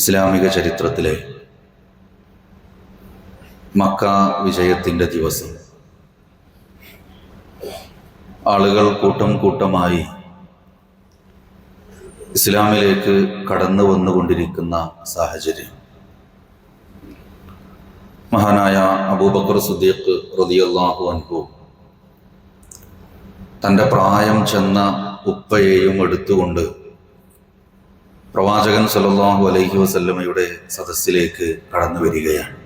ഇസ്ലാമിക ചരിത്രത്തിലെ മക്ക വിജയത്തിന്റെ ദിവസം. ആളുകൾ കൂട്ടം കൂട്ടമായി ഇസ്ലാമിലേക്ക് കടന്നു വന്നുകൊണ്ടിരിക്കുന്ന സാഹചര്യം. മഹാനായ അബൂബക്കർ സുദ്ദീഖ് റളിയല്ലാഹു അൻഹു തന്റെ പ്രായം ചെന്ന ഉപ്പയെയും എടുത്തുകൊണ്ട് പ്രവാചകൻ സല്ലല്ലാഹു അലൈഹി വസല്ലമയുടെ സദസ്സിലേക്ക് കടന്നു വരികയാണ്.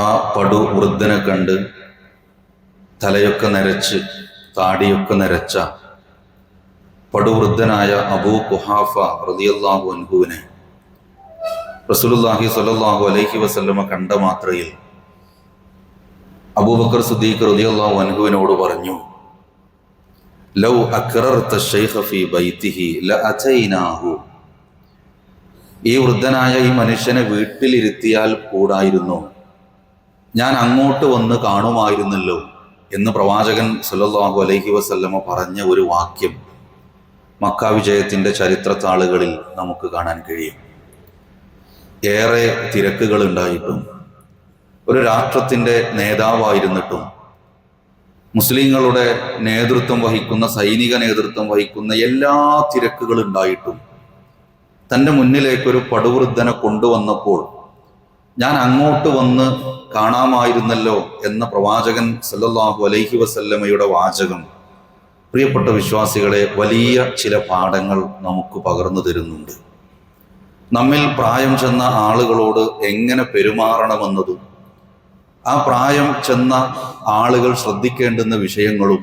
ആ പടു വൃദ്ധനെ കണ്ട് തലയൊക്കെ നരച്ച് താടിയൊക്കെ നരച്ച പടുവൃദ്ധനായ അബൂ കുഹാഫ റളിയല്ലാഹു അൻഹുവിനെ റസൂലുള്ളാഹി സ്വല്ലല്ലാഹു അലൈഹി വസല്ലമ കണ്ട മാത്രയിൽ അബൂബക്കർ സുദ്ദീഖ് റളിയല്ലാഹു അൻഹുവിനോട് പറഞ്ഞു ലൗ അക്റർത ഫി ഫീ ല ലഅതൈനാഹു. ഈ വൃദ്ധനായ ഈ മനുഷ്യനെ വീട്ടിലിരുത്തിയാൽ കൂടായിരുന്നു. ഞാൻ അങ്ങോട്ട് വന്ന് കാണുമായിരുന്നല്ലോ എന്ന് പ്രവാചകൻ സല്ലല്ലാഹു അലൈഹി വസല്ലമ പറഞ്ഞ ഒരു വാക്യം മക്ക വിജയത്തിന്റെ ചരിത്രത്താളുകളിൽ നമുക്ക് കാണാൻ കഴിയും. ഏറെ തിരക്കുകൾ ഉണ്ടായിട്ടും ഒരു രാഷ്ട്രത്തിന്റെ നേതാവായിരുന്നിട്ടും മുസ്ലിങ്ങളുടെ നേതൃത്വം വഹിക്കുന്ന സൈനിക നേതൃത്വം വഹിക്കുന്ന എല്ലാ തിരക്കുകളുണ്ടായിട്ടും തന്റെ മുന്നിലേക്ക് ഒരു പടുവൃദ്ധനെ കൊണ്ടുവന്നപ്പോൾ ഞാൻ അങ്ങോട്ട് വന്ന് കാണാമായിരുന്നല്ലോ എന്ന പ്രവാചകൻ സല്ലല്ലാഹു അലൈഹി വസല്ലമയുടെ വാചകം. പ്രിയപ്പെട്ട വിശ്വാസികളെ വലിയ ചില പാഠങ്ങൾ നമുക്ക് പകർന്നു തരുന്നുണ്ട്. നമ്മിൽ പ്രായം ചെന്ന ആളുകളോട് എങ്ങനെ പെരുമാറണമെന്നതും ആ പ്രായം ചെന്ന ആളുകൾ ശ്രദ്ധിക്കേണ്ടുന്ന വിഷയങ്ങളും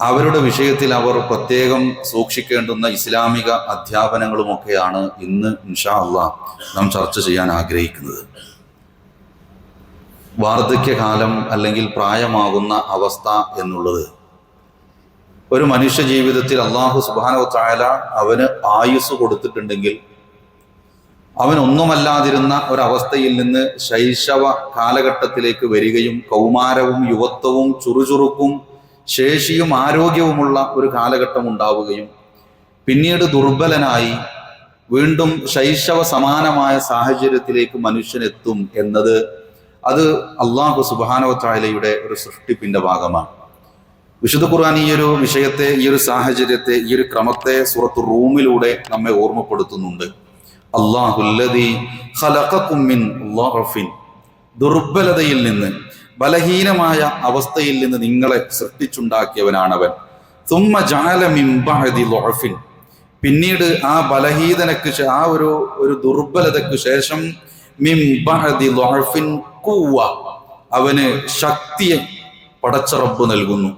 അവരുടെ വിഷയത്തിൽ അവർ പ്രത്യേകം സൂക്ഷിക്കേണ്ടുന്ന ഇസ്ലാമിക അധ്യാപനങ്ങളുമൊക്കെയാണ് ഇന്ന് ഇൻഷാ അള്ളാ നാം ചർച്ച ചെയ്യാൻ ആഗ്രഹിക്കുന്നത്. വാർദ്ധക്യകാലം അല്ലെങ്കിൽ പ്രായമാകുന്ന അവസ്ഥ എന്നുള്ളത് ഒരു മനുഷ്യ ജീവിതത്തിൽ അള്ളാഹു സുബാനോ തായാല അവന് ആയുസ് കൊടുത്തിട്ടുണ്ടെങ്കിൽ അവൻ ഒന്നുമല്ലാതിരുന്ന ഒരവസ്ഥയിൽ നിന്ന് ശൈശവ കാലഘട്ടത്തിലേക്ക് വരികയും കൗമാരവും യുവത്വവും ചുറുചുറുക്കും ശേഷിയും ആരോഗ്യവുമുള്ള ഒരു കാലഘട്ടം ഉണ്ടാവുകയും പിന്നീട് ദുർബലനായി വീണ്ടും ശൈശവ സമാനമായ സാഹചര്യത്തിലേക്ക് മനുഷ്യനെത്തും എന്നത് അത് അള്ളാഹു സുബാനോത്തായാലയുടെ ഒരു സൃഷ്ടിപ്പിന്റെ ഭാഗമാണ്. വിശുദ്ധ ഖുർആൻ ഈ ഒരു വിഷയത്തെ ഈ ഒരു സാഹചര്യത്തെ ഈ ഒരു ക്രമത്തെ സുറത്ത് റൂമിലൂടെ നമ്മെ ഓർമ്മപ്പെടുത്തുന്നുണ്ട്. അള്ളാഹുല്ലതി ദുർബലതയിൽ നിന്ന് ബലഹീനമായ അവസ്ഥയിൽ നിന്ന് നിങ്ങളെ സൃഷ്ടിച്ചുണ്ടാക്കിയവനാണവൻ. തുമ്മ ജാലമിംബഹദി ലോഫിൻ പിന്നീട് ആ ബലഹീനക്ക് ആ ഒരു ഒരു ദുർബലതയ്ക്ക് ശേഷം മിംബഹദി ലോഫിൻ കൂവ. അവന് ശക്തിയെ പടച്ചറപ്പ് നൽകുന്നു.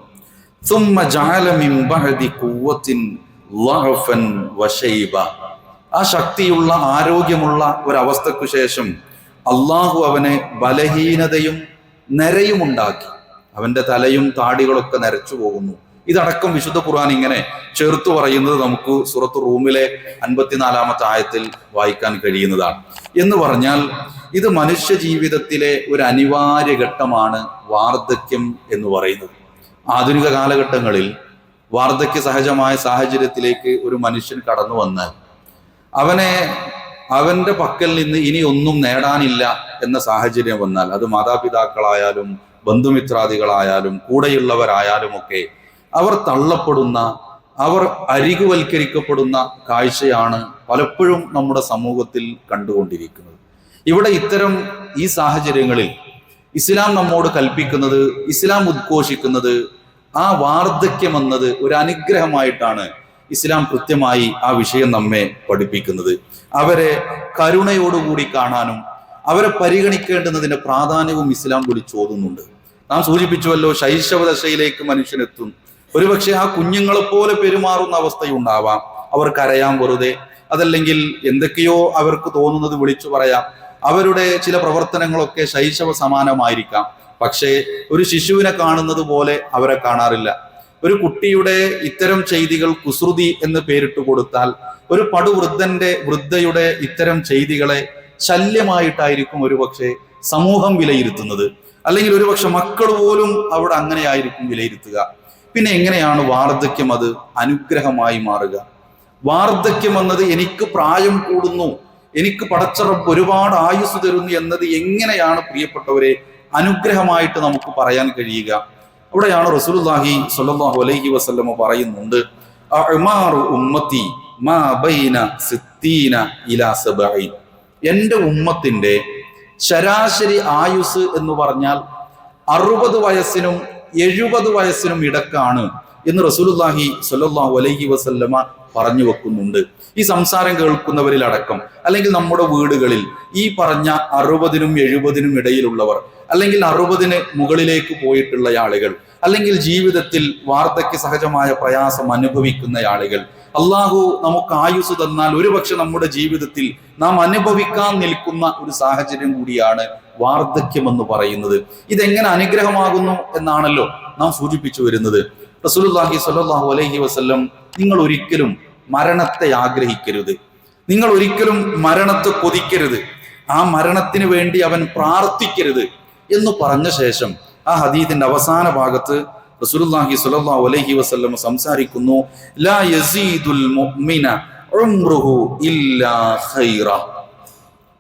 തുമ്മ ജാലമിംബഹദി കൂവത്തിൻ ലഹഫൻ വശൈബ ആ ശക്തിയുള്ള ആരോഗ്യമുള്ള ഒരവസ്ഥയ്ക്കു ശേഷം അള്ളാഹു അവനെ ബലഹീനതയും നരയും ഉണ്ടാക്കി. അവന്റെ തലയും താടികളൊക്കെ നരച്ചു പോകുന്നു. ഇതടക്കം വിശുദ്ധ ഖുർആൻ ഇങ്ങനെ ചേർത്തു പറയുന്നത് നമുക്ക് സുറത്ത് റൂമിലെ അൻപത്തിനാലാമത്തെ ആയത്തിൽ വായിക്കാൻ കഴിയുന്നതാണ്. എന്ന് പറഞ്ഞാൽ ഇത് മനുഷ്യ ജീവിതത്തിലെ ഒരു അനിവാര്യ ഘട്ടമാണ് വാർദ്ധക്യം എന്ന് പറയുന്നത്. ആധുനിക കാലഘട്ടങ്ങളിൽ വാർദ്ധക്യ സഹജമായ സാഹചര്യത്തിലേക്ക് ഒരു മനുഷ്യൻ കടന്നു വന്നാൽ അവനെ അവന്റെ പക്കൽ നിന്ന് ഇനി ഒന്നും നേടാനില്ല എന്ന സാഹചര്യം വന്നാൽ അത് മാതാപിതാക്കളായാലും ബന്ധുമിത്രാദികളായാലും കൂടെയുള്ളവരായാലും ഒക്കെ അവർ തള്ളപ്പെടുന്ന അവർ അരികുവൽക്കരിക്കപ്പെടുന്ന കാഴ്ചയാണ് പലപ്പോഴും നമ്മുടെ സമൂഹത്തിൽ കണ്ടുകൊണ്ടിരിക്കുന്നത്. ഇവിടെ ഇത്തരം ഈ സാഹചര്യങ്ങളിൽ ഇസ്ലാം നമ്മോട് കൽപ്പിക്കുന്നത് ഇസ്ലാം ഉദ്ഘോഷിക്കുന്നത് ആ വാർദ്ധക്യം എന്നത് ഒരു അനുഗ്രഹമായിട്ടാണ് ഇസ്ലാം കൃത്യമായി ആ വിഷയം നമ്മെ പഠിപ്പിക്കുന്നത്. അവരെ കരുണയോടുകൂടി കാണാനും അവരെ പരിഗണിക്കേണ്ടുന്നതിന്റെ പ്രാധാന്യവും ഇസ്ലാം കൂടി ചോദുന്നുണ്ട് നാം സൂചിപ്പിച്ചുവല്ലോ ശൈശവ ദശയിലേക്ക് മനുഷ്യനെത്തും ഒരുപക്ഷെ ആ കുഞ്ഞുങ്ങളെപ്പോലെ പെരുമാറുന്ന അവസ്ഥയുണ്ടാവാം. അവർ കരയാൻ വെറുതെ അതല്ലെങ്കിൽ എന്തൊക്കെയോ അവർക്ക് തോന്നുന്നത് വിളിച്ചു പറയാം. അവരുടെ ചില പ്രവർത്തനങ്ങളൊക്കെ ശൈശവ സമാനമായിരിക്കാം പക്ഷേ ഒരു ശിശുവിനെ കാണുന്നത് പോലെ അവരെ കാണാറില്ല. ഒരു കുട്ടിയുടെ ഇത്തരം ചെയ്തികൾ കുസൃതി എന്ന് പേരിട്ട് കൊടുത്താൽ ഒരു പടുവൃദ്ധന്റെ വൃദ്ധയുടെ ഇത്തരം ചെയ്തികളെ ശല്യമായിട്ടായിരിക്കും ഒരുപക്ഷെ സമൂഹം വിലയിരുത്തുന്നത്. അല്ലെങ്കിൽ ഒരുപക്ഷെ മക്കൾ പോലും അവിടെ അങ്ങനെയായിരിക്കും വിലയിരുത്തുക. പിന്നെ എങ്ങനെയാണ് വാർദ്ധക്യം അത് അനുഗ്രഹമായി മാറുക? വാർദ്ധക്യം എന്നത് എനിക്ക് പ്രായം കൂടുന്നു എനിക്ക് പടച്ചറപ്പ് ഒരുപാട് ആയുസ് തരുന്നു എന്നത് എങ്ങനെയാണ് പ്രിയപ്പെട്ടവരെ അനുഗ്രഹമായിട്ട് നമുക്ക് പറയാൻ കഴിയുക? അവിടെയാണ് റസൂലുള്ളാഹി സ്വല്ലല്ലാഹു അലൈഹി വസല്ലമ പറയുന്നുണ്ട് അഅ്മാറു ഉമ്മത്തി മാ ബൈന സിത്തീന ഇലാ സബഈൻ. എന്റെ ഉമ്മത്തിന്റെ ശരാശരി ആയുസ് എന്ന് പറഞ്ഞാൽ അറുപത് വയസ്സിനും എഴുപത് വയസ്സിനും ഇടക്കാണ് എന്ന് റസൂലുള്ളാഹി സ്വല്ലല്ലാഹു അലൈഹി വസല്ലമ പറഞ്ഞു വെക്കുന്നുണ്ട്. ഈ സംസാരം കേൾക്കുന്നവരിൽ അടക്കം അല്ലെങ്കിൽ നമ്മുടെ വീടുകളിൽ ഈ പറഞ്ഞ അറുപതിനും എഴുപതിനും ഇടയിലുള്ളവർ അല്ലെങ്കിൽ അറുപതിന് മുകളിലേക്ക് പോയിട്ടുള്ള ആളുകൾ അല്ലെങ്കിൽ ജീവിതത്തിൽ വാർദ്ധക്യ സഹജമായ പ്രയാസം അനുഭവിക്കുന്ന ആളുകൾ അള്ളാഹു നമുക്ക് ആയുസ് തന്നാൽ ഒരുപക്ഷെ നമ്മുടെ ജീവിതത്തിൽ നാം അനുഭവിക്കാൻ നിൽക്കുന്ന ഒരു സാഹചര്യം കൂടിയാണ് വാർദ്ധക്യം എന്ന് പറയുന്നത്. ഇതെങ്ങനെ അനുഗ്രഹമാകുന്നു എന്നാണല്ലോ നാം സൂചിപ്പിച്ചു വരുന്നത്. റസൂലുള്ളാഹി സ്വല്ലല്ലാഹു അലൈഹി വസല്ലം നിങ്ങൾ ഒരിക്കലും മരണത്തെ ആഗ്രഹിക്കരുത്. നിങ്ങൾ ഒരിക്കലും മരണത്തെ കൊതിക്കരുത്. ആ മരണത്തിന് വേണ്ടി അവൻ പ്രാർത്ഥിക്കരുത് എന്ന് പറഞ്ഞ ശേഷം ആ ഹദീദിന്റെ അവസാന ഭാഗത്ത് റസൂലുള്ളാഹി സ്വല്ലല്ലാഹു അലൈഹി വസല്ലം സംസാരിക്കുന്നു ലാ യസീദുൽ മുഅ്മിന ഉംറുഹു ഇല്ലാ ഖൈറ.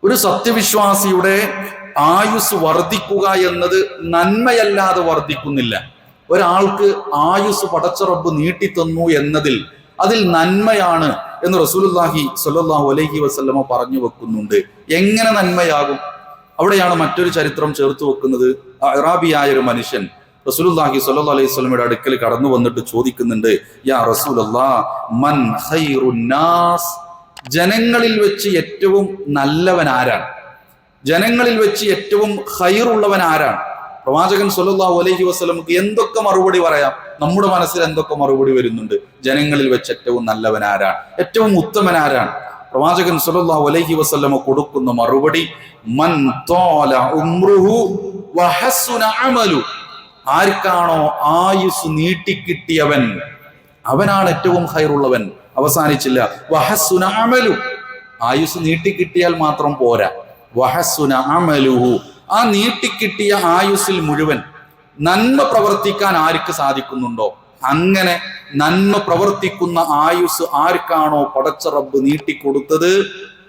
ഒരു സത്യവിശ്വാസിയുടെ ആയുസ് വർദ്ധിക്കുക എന്നത് നന്മയല്ലാതെ വർദ്ധിക്കുന്നില്ല. ഒരാൾക്ക് ആയുസ് പടച്ചറബ് നീട്ടിത്തന്നു എന്നതിൽ അതിൽ നന്മയാണ് എന്ന് റസൂലുള്ളാഹി സ്വല്ലല്ലാഹു അലൈഹി വസല്ലമ പറഞ്ഞു വെക്കുന്നുണ്ട്. എങ്ങനെ നന്മയാകും? അവിടെയാണ് മറ്റൊരു ചരിത്രം ചേർത്ത് വെക്കുന്നത്. അറാബിയായ ഒരു മനുഷ്യൻ റസൂലുള്ളാഹി സ്വല്ലല്ലാഹു അലൈഹി വസല്ലമയുടെ അടുക്കൽ കടന്നു വന്നിട്ട് ചോദിക്കുന്നുണ്ട് യാ മൻ നാസ്? ജനങ്ങളിൽ വെച്ച് ഏറ്റവും നല്ലവൻ ആരാണ്? ജനങ്ങളിൽ വെച്ച് ഏറ്റവും ഖൈറുള്ളവൻ ആരാണ്? പ്രവാചകൻ സല്ലല്ലാഹു അലൈഹി വസ്ലമുക്ക് എന്തൊക്കെ മറുപടി പറയാം? നമ്മുടെ മനസ്സിൽ എന്തൊക്കെ മറുപടി വരുന്നുണ്ട്? ജനങ്ങളിൽ വെച്ച് ഏറ്റവും നല്ലവൻ ആരാണ് ഏറ്റവും ഉത്തമൻ ആരാണ് പ്രവാചകൻ സല്ലല്ലാഹു അലൈഹി വസ്ലമ കൊടുക്കുന്ന മറുപടി മൻ ആർക്കാണോ ആയുസ് നീട്ടിക്കിട്ടിയവൻ അവനാണ് ഏറ്റവും ഹൈറുള്ളവൻ അവസാനിച്ചില്ല വഹസുന അമലു. ആയുസ് നീട്ടിക്കിട്ടിയാൽ മാത്രം പോരാ. അമലുഹു. ആ നീട്ടിക്കിട്ടിയ ആയുസ്സിൽ മുഴുവൻ നന്മ പ്രവർത്തിക്കാൻ ആർക്ക് സാധിക്കുന്നുണ്ടോ? അങ്ങനെ നന്മ പ്രവർത്തിക്കുന്ന ആയുസ് ആർക്കാണോ പടച്ച റബ്ബ് നീട്ടിക്കൊടുത്തത്?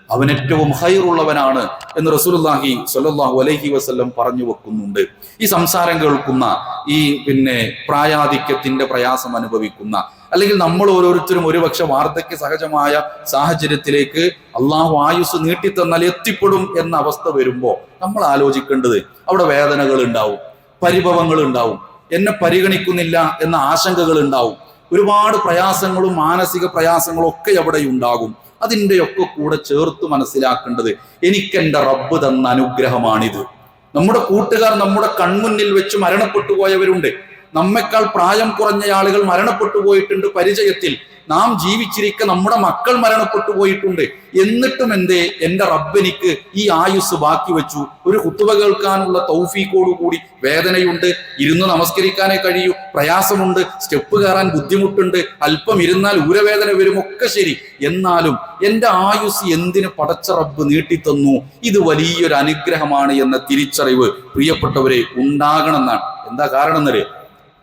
അവൻ ഏറ്റവും ഹൈറുള്ളവനാണ് എന്ന് റസൂലുള്ളാഹി സ്വല്ലല്ലാഹു അലൈഹി വസല്ലം പറഞ്ഞു വെക്കുന്നുണ്ട്. ഈ സംസാരം കേൾക്കുന്ന ഈ പിന്നെ പ്രായാധിക്യത്തിന്റെ പ്രയാസം അനുഭവിക്കുന്ന അല്ലെങ്കിൽ നമ്മൾ ഓരോരുത്തരും ഒരുപക്ഷെ വാർദ്ധക്യ സഹജമായ സാഹചര്യത്തിലേക്ക് അള്ളാഹു ആയുസ് നീട്ടിത്തന്നാൽ എത്തിപ്പെടും എന്ന അവസ്ഥ വരുമ്പോൾ നമ്മൾ ആലോചിക്കേണ്ടത് അവിടെ വേദനകൾ ഉണ്ടാവും പരിഭവങ്ങൾ ഉണ്ടാവും എന്നെ പരിഗണിക്കുന്നില്ല എന്ന ആശങ്കകൾ ഉണ്ടാവും. ഒരുപാട് പ്രയാസങ്ങളും മാനസിക പ്രയാസങ്ങളും ഒക്കെ അവിടെ ഉണ്ടാകും. അതിന്റെയൊക്കെ കൂടെ ചേർത്ത് മനസ്സിലാക്കേണ്ടത് എനിക്കെന്റെ റബ്ബ് തന്ന അനുഗ്രഹമാണിത്. നമ്മുടെ കൂട്ടുകാർ നമ്മുടെ കൺമുന്നിൽ വെച്ച് മരണപ്പെട്ടു പോയവരുണ്ട്. നമ്മെക്കാൾ പ്രായം കുറഞ്ഞ ആളുകൾ മരണപ്പെട്ടു പോയിട്ടുണ്ട് പരിചയത്തിൽ. നാം ജീവിച്ചിരിക്ക നമ്മുടെ മക്കൾ മരണപ്പെട്ടു പോയിട്ടുണ്ട്. എന്നിട്ടും എന്തേ? എന്റെ റബ്ബെനിക്ക് ഈ ആയുസ് ബാക്കി വെച്ചു. ഒരു കുത്തുവ കേൾക്കാനുള്ള കൂടി വേദനയുണ്ട്. ഇരുന്ന് നമസ്കരിക്കാനേ കഴിയൂ. പ്രയാസമുണ്ട്. സ്റ്റെപ്പ് കയറാൻ ബുദ്ധിമുട്ടുണ്ട്. അല്പം ഇരുന്നാൽ ഊരവേദന ഒക്കെ ശരി. എന്നാലും എന്റെ ആയുസ് എന്തിന് പടച്ച റബ്ബ് നീട്ടിത്തന്നു? ഇത് വലിയൊരു അനുഗ്രഹമാണ് എന്ന തിരിച്ചറിവ് പ്രിയപ്പെട്ടവരെ ഉണ്ടാകണമെന്നാണ്. എന്താ കാരണം എന്നറിയോ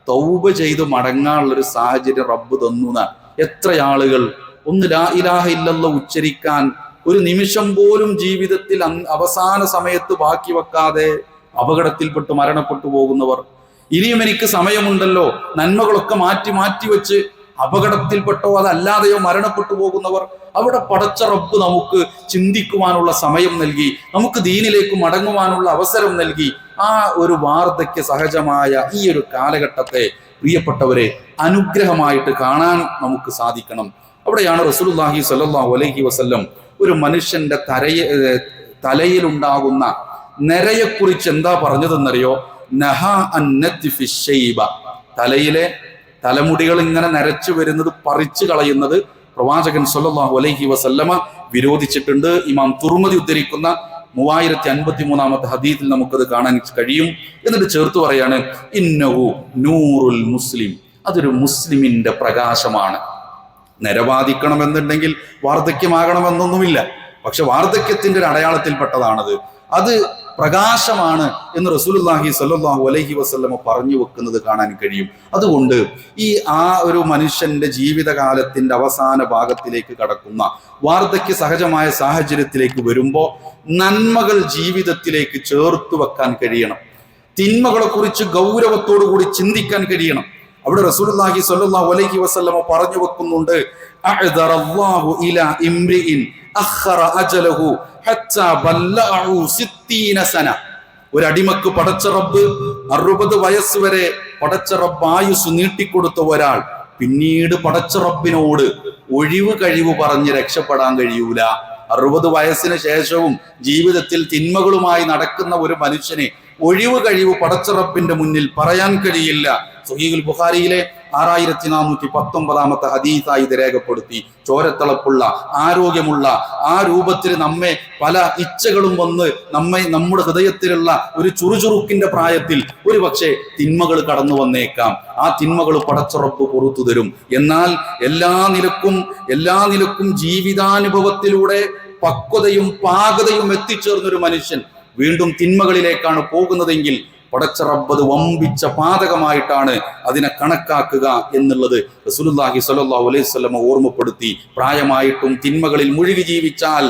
തൗബ ചെയ്ത് മടങ്ങാനുള്ള ഒരു സാഹചര്യം റബ്ബ് തന്നു എന്നാണ് എത്ര ആളുകൾ ഒന്ന് ലാ ഇലാഹ ഇല്ലല്ല ഉച്ചരിക്കാൻ ഒരു നിമിഷം പോലും ജീവിതത്തിൽ അവസാന സമയത്ത് ബാക്കി വെക്കാതെ അപകടത്തിൽപ്പെട്ട് മരണപ്പെട്ടു പോകുന്നവർ. ഇനിയും എനിക്ക് സമയമുണ്ടല്ലോ. നന്മകളൊക്കെ മാറ്റി മാറ്റി വെച്ച് അപകടത്തിൽപ്പെട്ടോ അതല്ലാതെയോ മരണപ്പെട്ടു പോകുന്നവർ അവിടെ പടച്ച റബ്ബ് നമുക്ക് ചിന്തിക്കുവാനുള്ള സമയം നൽകി നമുക്ക് ദീനിലേക്ക് മടങ്ങുവാനുള്ള അവസരം നൽകി. ആ ഒരു വാർദ്ധക്യ സഹജമായ ഈ ഒരു കാലഘട്ടത്തെ പ്രിയപ്പെട്ടവരെ അനുഗ്രഹമായിട്ട് കാണാൻ നമുക്ക് സാധിക്കണം. അവിടെയാണ് റസൂലുള്ളാഹി സ്വല്ലല്ലാഹു അലൈഹി വസല്ലം ഒരു മനുഷ്യന്റെ തരയ തലയിലുണ്ടാകുന്ന നിരയെക്കുറിച്ച് എന്താ പറഞ്ഞതെന്നറിയോ? നഹ ശൈബ. തലയിലെ തലമുടികൾ ഇങ്ങനെ നരച്ചു വരുന്നത് പറിച്ചു കളയുന്നത് പ്രവാചകൻ സല്ലല്ലാഹു അലൈഹി വസല്ലമ വിരോധിച്ചിട്ടുണ്ട്. ഇമാം തുർമതി ഉദ്ധരിക്കുന്ന മൂവായിരത്തി അൻപത്തി മൂന്നാമത്തെ ഹദീത്തിൽ നമുക്കത് കാണാൻ കഴിയും. എന്നിട്ട് ചേർത്ത് പറയാണ് ഇന്നഹു നൂറുൽ മുസ്ലിം. അതൊരു മുസ്ലിമിന്റെ പ്രകാശമാണ്. നിരവാദിക്കണമെന്നുണ്ടെങ്കിൽ വാർദ്ധക്യമാകണമെന്നൊന്നുമില്ല. പക്ഷെ വാർദ്ധക്യത്തിന്റെ ഒരു അടയാളത്തിൽപ്പെട്ടതാണത്. അത് പ്രകാശമാണ് എന്ന് റസൂലുള്ളാഹി സ്വല്ലല്ലാഹു അലൈഹി വസല്ലമ പറഞ്ഞു വെക്കുന്നത് കാണാൻ കഴിയും. അതുകൊണ്ട് ഈ ആ ഒരു മനുഷ്യന്റെ ജീവിതകാലത്തിന്റെ അവസാന ഭാഗത്തിലേക്ക് കടക്കുന്ന വാർദ്ധക്യ സഹജമായ സാഹചര്യത്തിലേക്ക് വരുമ്പോൾ നന്മകൾ ജീവിതത്തിലേക്ക് ചേർത്ത് വെക്കാൻ കഴിയണം. തിന്മകളെ കുറിച്ച് ഗൗരവത്തോടു കൂടി ചിന്തിക്കാൻ കഴിയണം. അവിടെ റസൂലുള്ളാഹി സ്വല്ലല്ലാഹു അലൈഹി വസല്ലമ പറഞ്ഞു വെക്കുന്നുണ്ട് ഒരു അടിമക്ക് പടച്ച റബ്ബ് അറുപത് വയസ്സ് വരെ പടച്ച റബ്ബ് ആയുസ് നീട്ടിക്കൊടുത്ത ഒരാൾ പിന്നീട് പടച്ച റബ്ബിനോട് ഒഴിവ് കഴിവ് പറഞ്ഞ് രക്ഷപ്പെടാൻ കഴിയൂല. അറുപത് വയസ്സിന് ശേഷവും ജീവിതത്തിൽ തിന്മകളുമായി നടക്കുന്ന ഒരു മനുഷ്യനെ ഒഴിവ് കഴിവ് പടച്ച റബ്ബിന്റെ മുന്നിൽ പറയാൻ കഴിയില്ല. സുഹീൽ ബുഖാരിയിലെ ആറായിരത്തി നാനൂറ്റി പത്തൊമ്പതാമത്തെ ഹദീസായി ഇത് രേഖപ്പെടുത്തി. ചോരത്തിളപ്പുള്ള ആരോഗ്യമുള്ള ആ രൂപത്തിൽ നമ്മെ പല ഇച്ഛകളും വന്ന് നമ്മെ നമ്മുടെ ഹൃദയത്തിലുള്ള ഒരു ചുറുചുറുക്കിന്റെ പ്രായത്തിൽ ഒരു പക്ഷേ തിന്മകൾ കടന്നു വന്നേക്കാം. ആ തിന്മകൾ പടച്ചുറപ്പ് പുറത്തു തരും. എന്നാൽ എല്ലാ നിലക്കും എല്ലാ നിലക്കും ജീവിതാനുഭവത്തിലൂടെ പക്വതയും പാകതയും എത്തിച്ചേർന്നൊരു മനുഷ്യൻ വീണ്ടും തിന്മകളിലേക്കാണ് പോകുന്നതെങ്കിൽ പടച്ച റബ്ബത് വമ്പിച്ച പാതകമായിട്ടാണ് അതിനെ കണക്കാക്കുക എന്നുള്ളത് റസൂലുള്ളാഹി സ്വല്ലല്ലാഹു അലൈഹി വസല്ലം ഓർമ്മപ്പെടുത്തി. പ്രായമായിട്ടും തിന്മകളിൽ മുഴുകി ജീവിച്ചാൽ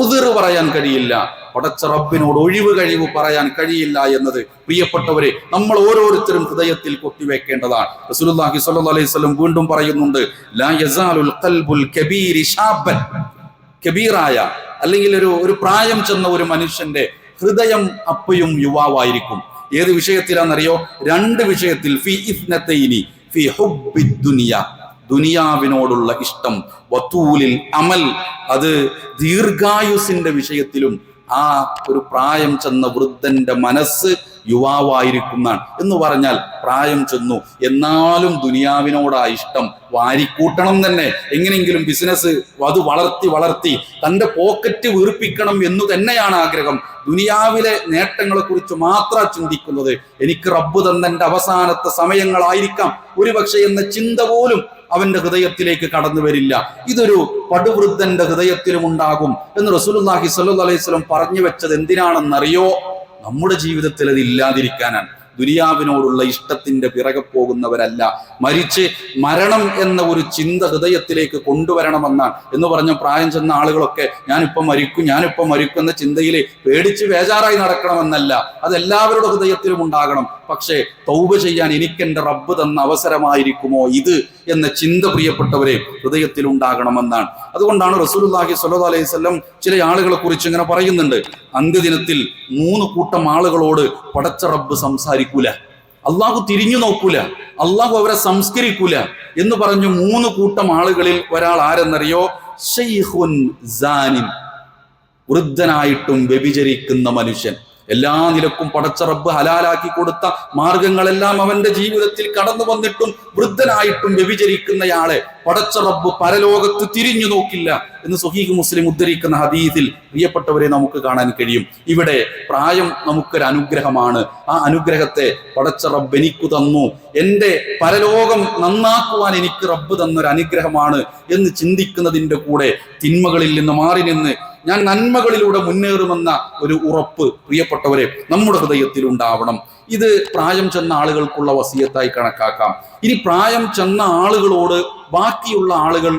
ഉതിർ പറയാൻ കഴിയില്ല. പടച്ച റബ്ബിനോട് ഒഴിവ് കഴിവ് പറയാൻ കഴിയില്ല എന്നത് പ്രിയപ്പെട്ടവരെ നമ്മൾ ഓരോരുത്തരും ഹൃദയത്തിൽ കൊത്തിവെക്കേണ്ടതാണ് റസൂലുള്ളാഹി സ്വല്ലല്ലാഹു അലൈഹി വസല്ലം വീണ്ടും പറയുന്നുണ്ട് ലാ യസാലുൽ ഖൽബുൽ കബീരി ഷാബൻ. കബീറായ അല്ലെങ്കിൽ ഒരു ഒരു പ്രായം ചെന്ന ഒരു മനുഷ്യന്റെ ഹൃദയം അപ്പയും യുവാവായിരിക്കും. ഏത് വിഷയത്തിലാണെന്നറിയോ? രണ്ട് വിഷയത്തിൽ ഫി ഇഫ്നത്തൈനി ഫി ഹുബ്ബി ദുനിയ. ദുനിയാവിനോടുള്ള ഇഷ്ടം വത്തൂലിൽ അമൽ. അത് ദീർഘായുസിന്റെ വിഷയത്തിലും ആ ഒരു പ്രായം ചെന്ന വൃദ്ധന്റെ മനസ്സ് യുവാവായിരിക്കുന്നതാണ്. എന്ന് പറഞ്ഞാൽ പ്രായം ചെന്നു. എന്നാലും ദുനിയാവിനോടാ ഇഷ്ടം. വാരിക്കൂട്ടണം തന്നെ. എങ്ങനെയെങ്കിലും ബിസിനസ് അത് വളർത്തി വളർത്തി തന്റെ പോക്കറ്റ് വീർപ്പിക്കണം എന്ന് തന്നെയാണ് ആഗ്രഹം. ദുനിയാവിലെ നേട്ടങ്ങളെ കുറിച്ച് മാത്രം ചിന്തിക്കുന്നത്. എനിക്ക് റബ്ബ് തന്നെ അവസാനത്തെ സമയങ്ങളായിരിക്കാം. ഒരുപക്ഷെ എന്ന ചിന്ത പോലും അവന്റെ ഹൃദയത്തിലേക്ക് കടന്നു വരില്ല. ഇതൊരു പടുവൃദ്ധന്റെ ഹൃദയത്തിലും ഉണ്ടാകും എന്ന് റസൂലുള്ളാഹി സ്വല്ലല്ലാഹു അലൈഹി വസല്ലം പറഞ്ഞു വെച്ചത് എന്തിനാണെന്നറിയോ? നമ്മുടെ ജീവിതത്തിൽ അത് ഇല്ലാതിരിക്കാനാണ്. ദുനിയാവിനോടുള്ള ഇഷ്ടത്തിന്റെ പിറകെ പോകുന്നവരല്ല. മരിച്ച് മരണം എന്ന ഒരു ചിന്ത ഹൃദയത്തിലേക്ക് കൊണ്ടുവരണമെന്നാണ്. എന്ന് പറഞ്ഞ പ്രായം ചെന്ന ആളുകളൊക്കെ ഞാനിപ്പം മരിക്കും ഞാനിപ്പം മരിക്കും എന്ന ചിന്തയിൽ പേടിച്ച് ബേജാറായി നടക്കണമെന്നല്ല. അതെല്ലാവരുടെ ഹൃദയത്തിലും ഉണ്ടാകണം. പക്ഷേ തൗബ ചെയ്യാൻ എനിക്ക് റബ്ബ് തന്ന അവസരമായിരിക്കുമോ? ഇത് എന്ന ചിന്ത പ്രിയപ്പെട്ടവരെ ഹൃദയത്തിൽ ഉണ്ടാകണമെന്നാണ്. അതുകൊണ്ടാണ് റസൂലുള്ളാഹി സ്വല്ലല്ലാഹു അലൈഹി വസല്ലം ചില ആളുകളെ കുറിച്ച് ഇങ്ങനെ പറയുന്നുണ്ട്. അന്ത്യദിനത്തിൽ മൂന്ന് കൂട്ടം ആളുകളോട് പടച്ച റബ്ബ് സംസാരിക്കൂല. അള്ളാഹു തിരിഞ്ഞു നോക്കൂല. അള്ളാഹു അവരെ സംസ്കരിക്കൂല എന്ന് പറഞ്ഞു മൂന്ന് കൂട്ടം ആളുകളിൽ ഒരാൾ ആരെന്നറിയോ? സാനിൻ. വൃദ്ധനായിട്ടും വ്യഭിചരിക്കുന്ന മനുഷ്യൻ. എല്ലാ നിലക്കും പടച്ച റബ്ബ് ഹലാലാക്കി കൊടുത്ത മാർഗങ്ങളെല്ലാം അവന്റെ ജീവിതത്തിൽ കടന്നു വന്നിട്ടും വൃദ്ധനായിട്ടും വ്യഭിചരിക്കുന്നയാളെ പടച്ച റബ്ബ് പരലോകത്ത് തിരിഞ്ഞു നോക്കില്ല എന്ന് സുഹീഖ് മുസ്ലിം ഉദ്ധരിക്കുന്ന ഹദീസിൽ പ്രിയപ്പെട്ടവരെ നമുക്ക് കാണാൻ കഴിയും. ഇവിടെ പ്രായം നമുക്കൊരു അനുഗ്രഹമാണ് ആ അനുഗ്രഹത്തെ പടച്ച റബ്ബ് എനിക്ക് തന്നു. എന്റെ പരലോകം നന്നാക്കുവാൻ എനിക്ക് റബ്ബ് തന്നൊരു അനുഗ്രഹമാണ് എന്ന് ചിന്തിക്കുന്നതിന്റെ കൂടെ തിന്മകളിൽ നിന്ന് മാറി നിന്ന് ഞാൻ നന്മകളിലൂടെ മുന്നേറുമെന്ന ഒരു ഉറപ്പ് പ്രിയപ്പെട്ടവരെ നമ്മുടെ ഹൃദയത്തിൽ ഉണ്ടാവണം. ഇത് പ്രായം ചെന്ന ആളുകൾക്കുള്ള വസീയത്തായി കണക്കാക്കാം. ഇനി പ്രായം ചെന്ന ആളുകളോട് ബാക്കിയുള്ള ആളുകൾ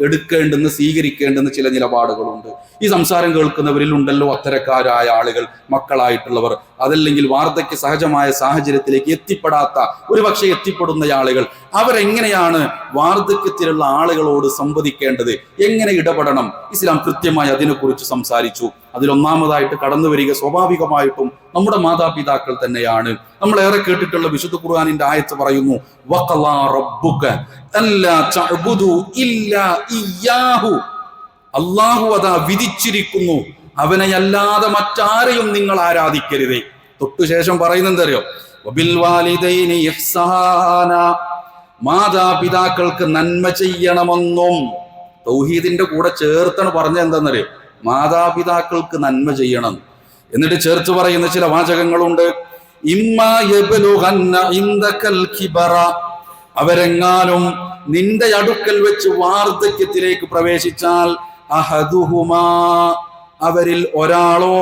എടുക്കേണ്ടുന്ന സ്വീകരിക്കേണ്ടെന്ന് ചില നിലപാടുകളുണ്ട്. ഈ സംസാരം കേൾക്കുന്നവരിൽ ഉണ്ടല്ലോ അത്തരക്കാരായ ആളുകൾ മക്കളായിട്ടുള്ളവർ. അതല്ലെങ്കിൽ വാർദ്ധക്യ സഹജമായ സാഹചര്യത്തിലേക്ക് എത്തിപ്പെടാത്ത ഒരു പക്ഷേ എത്തിപ്പെടുന്ന ആളുകൾ. അവരെങ്ങനെയാണ് വാർദ്ധക്യത്തിലുള്ള ആളുകളോട് സംവദിക്കേണ്ടത്? എങ്ങനെ ഇടപെടണം? ഇസ്ലാം കൃത്യമായി അതിനെക്കുറിച്ച് സംസാരിച്ചു. അതിലൊന്നാമതായിട്ട് കടന്നു വരിക സ്വാഭാവികമായിട്ടും നമ്മുടെ മാതാപിതാക്കൾ തന്നെയാണ്. നമ്മൾ ഏറെ കേട്ടിട്ടുള്ള വിശുദ്ധ ഖുർആാനിന്റെ ആയത്ത് പറയുന്നു അള്ളാഹു അതാ വിധിച്ചിരിക്കുന്നു അവനെ അല്ലാതെ മറ്റാരെയും നിങ്ങൾ ആരാധിക്കരുതേ. തൊട്ടുശേഷം പറയുന്നെന്തറിയോ മാതാപിതാക്കൾക്ക് നന്മ ചെയ്യണമെന്നും തൗഹീദിന്റെ കൂടെ ചേർത്താണ് പറഞ്ഞ എന്താണെന്നറിയോ മാതാപിതാക്കൾക്ക് നന്മ ചെയ്യണം. എന്നിട്ട് ചേർത്ത് പറയുന്ന ചില വാചകങ്ങളുണ്ട്. അവരെങ്ങാനും നിന്റെ അടുക്കൽ വെച്ച് വാർദ്ധക്യത്തിലേക്ക് പ്രവേശിച്ചാൽ അഹദുഹുമാ അവരിൽ ഒരാളോ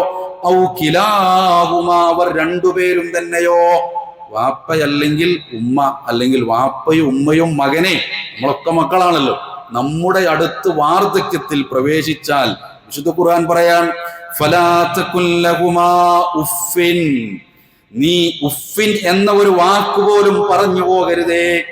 ഔ കിലാഹുമാ അവർ രണ്ടുപേരും തന്നെയോ? വാപ്പയല്ലെങ്കിൽ ഉമ്മ അല്ലെങ്കിൽ വാപ്പയും ഉമ്മയും മകനെ നമ്മളൊക്കെ മക്കളാണല്ലോ. നമ്മുടെ അടുത്ത് വാർദ്ധക്യത്തിൽ പ്രവേശിച്ചാൽ വിശുദ്ധ ഖുർആൻ പറയാൻ ഉഫിൻ നീ ഉഫിൻ എന്ന ഒരു വാക്ക് പോലും പറഞ്ഞു പോകരുതേ.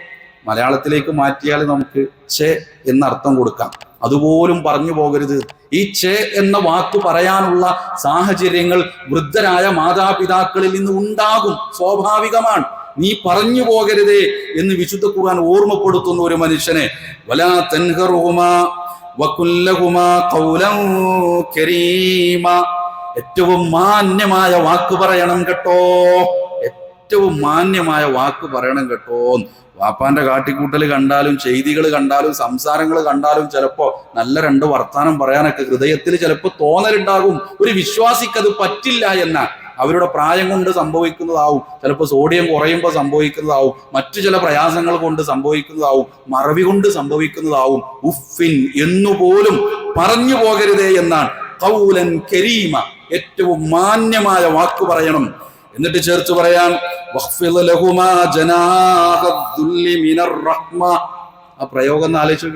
മലയാളത്തിലേക്ക് മാറ്റിയാൽ നമുക്ക് ചെ എന്ന അർത്ഥം കൊടുക്കാം. അതുപോലും പറഞ്ഞു പോകരുത്. ഈ ചെ എന്ന വാക്ക് പറയാനുള്ള സാഹചര്യങ്ങൾ വൃദ്ധരായ മാതാപിതാക്കളിൽ നിന്ന് ഉണ്ടാകും. സ്വാഭാവികമാണ്. നീ പറഞ്ഞു പോകരുതേ എന്ന് വിശുദ്ധ ഖുർആൻ ഓർമ്മപ്പെടുത്തുന്ന ഒരു മനുഷ്യനെ വലാ തൻഹറുഹുമാ വകുല്ലഹുമാ ഖൗലൻ കരീമ. ഏറ്റവും മാന്യമായ വാക്ക് പറയണം കേട്ടോ. ഏറ്റവും മാന്യമായ വാക്ക് പറയണം കേട്ടോ. വാപ്പാന്റെ കാട്ടിക്കൂട്ടൽ കണ്ടാലും ചെയ്തികൾ കണ്ടാലും സംസാരങ്ങൾ കണ്ടാലും ചിലപ്പോ നല്ല രണ്ട് വർത്താനം പറയാനൊക്കെ ഹൃദയത്തിൽ ചിലപ്പോ തോന്നലുണ്ടാകും. ഒരു വിശ്വാസിക്കത് പറ്റില്ല എന്ന. അവരുടെ പ്രായം കൊണ്ട് സംഭവിക്കുന്നതാവും. ചിലപ്പോൾ സോഡിയം കുറയുമ്പോൾ സംഭവിക്കുന്നതാവും. മറ്റു ചില പ്രയാസങ്ങൾ കൊണ്ട് സംഭവിക്കുന്നതാവും. മറവി കൊണ്ട് സംഭവിക്കുന്നതാവും. ഉഫിൻ എന്നുപോലും പറഞ്ഞു പോകരുതേ എന്നാണ്. കൗലൻ കരീമ ഏറ്റവും മാന്യമായ വാക്ക് പറയണം. എന്നിട്ട് ചേർത്ത് പറയാൻ ആ പ്രയോഗം ആലോചിച്ച്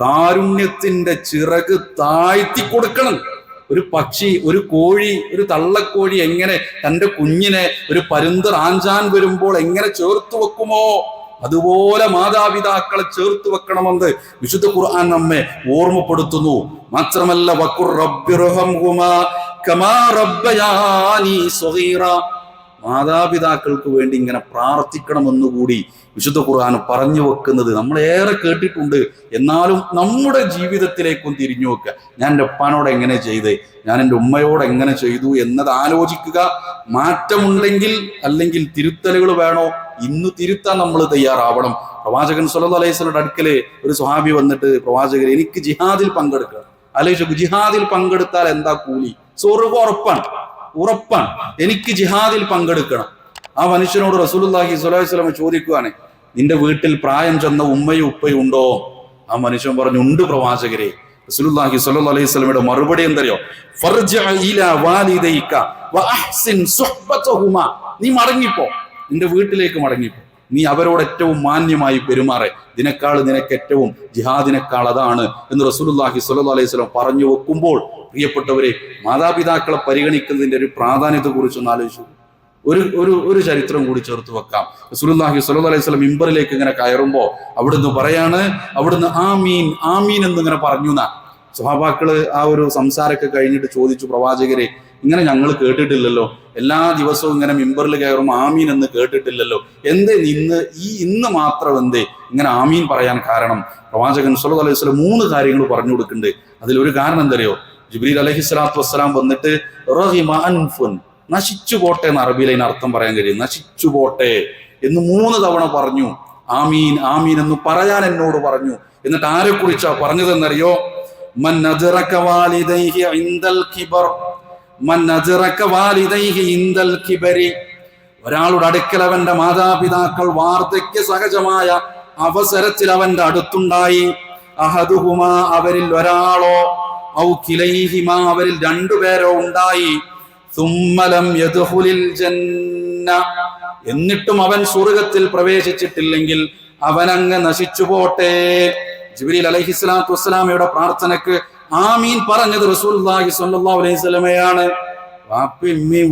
കാരുണ്യത്തിന്റെ ചിറക് താഴ്ത്തി കൊടുക്കണം. ഒരു പക്ഷി ഒരു കോഴി ഒരു തള്ളക്കോഴി എങ്ങനെ തന്റെ കുഞ്ഞിനെ ഒരു പരുന്ത് റാഞ്ചാൻ വരുമ്പോൾ എങ്ങനെ ചേർത്ത് വെക്കുമോ? അതുപോലെ മാതാപിതാക്കളെ ചേർത്ത് വെക്കണമെന്ന് വിശുദ്ധ ഖുർആൻ നമ്മെ ഓർമ്മപ്പെടുത്തുന്നു. മാത്രമല്ല വക്കുർ റബ്ബിർഹംഹുമാ കമാ റബ്ബയാനി സ്വഗീറ. മാതാപിതാക്കൾക്ക് വേണ്ടി ഇങ്ങനെ പ്രാർത്ഥിക്കണമെന്നുകൂടി വിശുദ്ധ ഖുർആൻ പറഞ്ഞു വെക്കുന്നത് നമ്മൾ ഏറെ കേട്ടിട്ടുണ്ട്. എന്നാലും നമ്മുടെ ജീവിതത്തിലേക്കും തിരിഞ്ഞു വെക്കുക ഞാൻ എന്റെ ഉപ്പാനോട് എങ്ങനെ ചെയ്ത്? ഞാൻ എന്റെ ഉമ്മയോട് എങ്ങനെ ചെയ്തു എന്നത് ആലോചിക്കുക. മാറ്റമുണ്ടെങ്കിൽ അല്ലെങ്കിൽ തിരുത്തലുകൾ വേണോ? ഇന്ന് തിരുത്താൻ നമ്മൾ തയ്യാറാവണം. പ്രവാചകൻ സല്ലല്ലാഹു അലൈഹി വസല്ലമയുടെ അടുക്കൽ ഒരു സ്വഹാബി വന്നിട്ട് പ്രവാചകൻ എനിക്ക് ജിഹാദിൽ പങ്കെടുക്കുക ആലോചിച്ചു ജിഹാദിൽ പങ്കെടുത്താൽ എന്താ കൂലി? സ്വർഗം ഉറപ്പാണ്. ഉറപ്പാണ്. എനിക്ക് ജിഹാദിൽ പങ്കെടുക്കണം. ആ മനുഷ്യനോട് അലൈഹി വസല്ലം ചോദിക്കുകയാണ് നിന്റെ വീട്ടിൽ പ്രായം ചെന്ന ഉമ്മയും ഉപ്പയും ഉണ്ടോ? ആ മനുഷ്യൻ പറഞ്ഞു ഉണ്ട് പ്രവാചകരെ. റസൂലുള്ളാഹി സ്വല്ലല്ലാഹു അലൈഹി വസല്ലമയുടെ മറുപടി എന്തറിയോ? ഫർജ ഇലാ വാലിദൈക വഅഹ്സിൻ സുഹ്ബതഹുമ. നീ മടങ്ങിപ്പോ. നിന്റെ വീട്ടിലേക്ക് മടങ്ങിപ്പോ. നീ അവരോട് ഏറ്റവും മാന്യമായി പെരുമാറെ. ഇതിനേക്കാൾ നിനക്ക് ഏറ്റവും ജിഹാദിനേക്കാൾ അതാണ് എന്ന് റസൂലുള്ളാഹി സ്വല്ലല്ലാഹി അലൈഹി വസല്ലം പറഞ്ഞു വെക്കുമ്പോൾ പ്രിയപ്പെട്ടവരെ മാതാപിതാക്കളെ പരിഗണിക്കുന്നതിന്റെ ഒരു പ്രാധാന്യത്തെ കുറിച്ച് ഒന്ന് ആലോചിച്ചു. ഒരു ഒരു ഒരു ചരിത്രം കൂടി ചേർത്ത് വെക്കാം. സുലുല്ലാഹി സുലത് അലൈഹി സ്വലം മിമ്പറിലേക്ക് ഇങ്ങനെ കയറുമ്പോൾ അവിടുന്ന് പറയാണ് അവിടുന്ന് ആ ആമീൻ ആമീൻ എന്ന് ഇങ്ങനെ പറഞ്ഞു എന്നാ സ്വഭാവാക്കൾ ആ ഒരു സംസാരമൊക്കെ കഴിഞ്ഞിട്ട് ചോദിച്ചു പ്രവാചകരെ ഇങ്ങനെ ഞങ്ങൾ കേട്ടിട്ടില്ലല്ലോ. എല്ലാ ദിവസവും ഇങ്ങനെ മിമ്പറിൽ കയറും ആമീൻ എന്ന് കേട്ടിട്ടില്ലല്ലോ. എന്തേ ഇന്ന് ഈ ഇന്ന് മാത്രം എന്തേ ഇങ്ങനെ ആമീൻ പറയാൻ കാരണം? പ്രവാചകൻ സുലത് അലൈഹി വസല്ലം മൂന്ന് കാര്യങ്ങൾ പറഞ്ഞു കൊടുക്കുന്നുണ്ട്. അതിലൊരു കാരണം എന്തറിയോ? ജിബ്രീൽ അലഹി സ്വലാത്തു വസ്സലാം വന്നിട്ട് നശിച്ചു പോട്ടെ എന്ന് അറബിയിൽ അതിന് അർത്ഥം പറയാൻ കഴിയും. നശിച്ചു പോട്ടെ എന്ന് മൂന്ന് തവണ പറഞ്ഞു. ആമീൻ ആമീൻ എന്ന് പറയാൻ എന്നോട് പറഞ്ഞു. എന്നിട്ട് ആരെ കുറിച്ചാ പറഞ്ഞതെന്നറിയോ ഒരാളുടെ അടുക്കൽ അവന്റെ മാതാപിതാക്കൾ വാർദ്ധക്യ സഹജമായ അവസരത്തിൽ അവന്റെ അടുത്തുണ്ടായി. അഹദുഹുമാ അവരിൽ ഒരാളോ അവരിൽ രണ്ടുപേരോ ഉണ്ടായി. യദ്ഖുലിൽ ജന്ന. എന്നിട്ടും അവൻ സ്വർഗത്തിൽ പ്രവേശിച്ചിട്ടില്ലെങ്കിൽ അവൻ അങ്ങ് നശിച്ചു പോട്ടെ. ജിബ്രീൽ അലൈഹി സ്വലാത്തു വസ്സലാമയുടെ പ്രാർത്ഥനക്ക് ആമീൻ പറഞ്ഞത് റസൂലുള്ളാഹി സ്വല്ലല്ലാഹു അലൈഹി